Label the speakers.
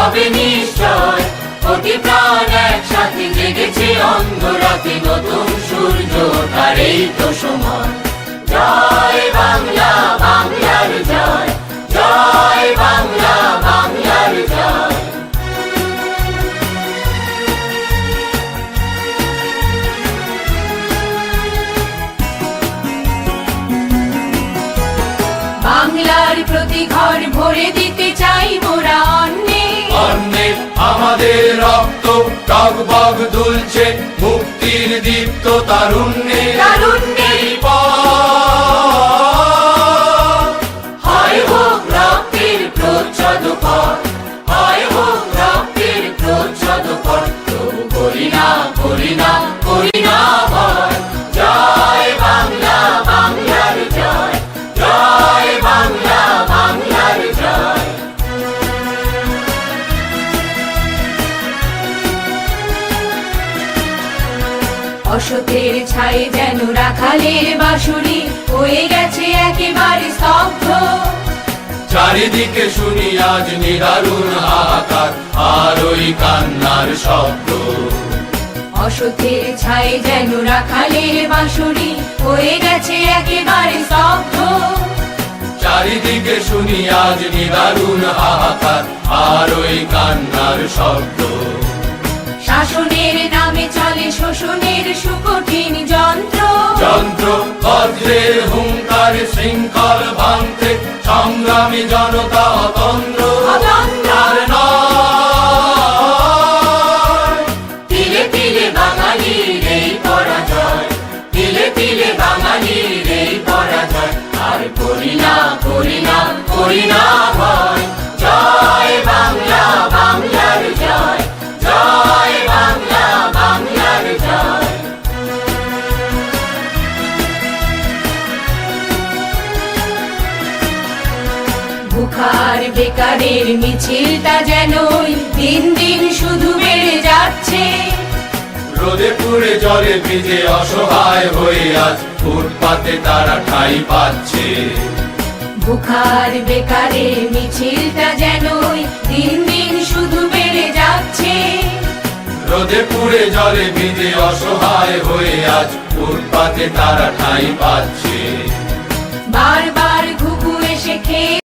Speaker 1: হবে নিশ্চয় কোটি প্রাণ একসাথে জেগেছে অন্ধরাতে নতুন সূর্য তারেই তো সময়। জয় বাংলা, বাংলার জয় জয় বাংলা, বাংলার জয়।
Speaker 2: বাংলার প্রতি ঘর ভরে দিতে চাই
Speaker 3: মন আমাদের রক্ত টকবগ দুলছে মুক্তির দীপ্ত তারুণ্যে
Speaker 2: তারুণ্যে। অসতের ছাই যেন রাখালের বাঁশুরি হয়ে গেছে একেবারে স্তব্ধ।
Speaker 3: চারিদিকে শুনি আজ নিদারুণ হাহাকার আর ওই কান্নার শব্দ।
Speaker 2: অসতের ছাই যেন রাখালের বাঁশুরি হয়ে গেছে একেবারে স্তব্ধ।
Speaker 3: চারিদিকে শুনি আজ নিদারুণ হাহাকার আর ওই কান্নার শব্দ।
Speaker 2: শাসনের নামে চলে শোষণের সুকঠিন যন্ত্র।
Speaker 3: যন্ত্র বজ্রের হুঙ্কার শৃঙ্খল ভাঙতে সংগ্রামী জনতা অতন্ত্র।
Speaker 2: বুখার বেকারের মিছিলটা যেন দিন দিন শুধু বেড়ে যাচ্ছে।
Speaker 3: রোদে পুড়ে জলে ভিজে অসহায় হয়ে আজ ফুটপাতে তারা ঠাই পাচ্ছে।
Speaker 2: বুখার বেকারের মিছিলটা যেন দিন দিন শুধু বেড়ে যাচ্ছে।
Speaker 3: রোদে পুড়ে জলে ভিজে অসহায় হয়ে আজ ফুটপাতে তারা ঠাই পাচ্ছে।
Speaker 2: বারবার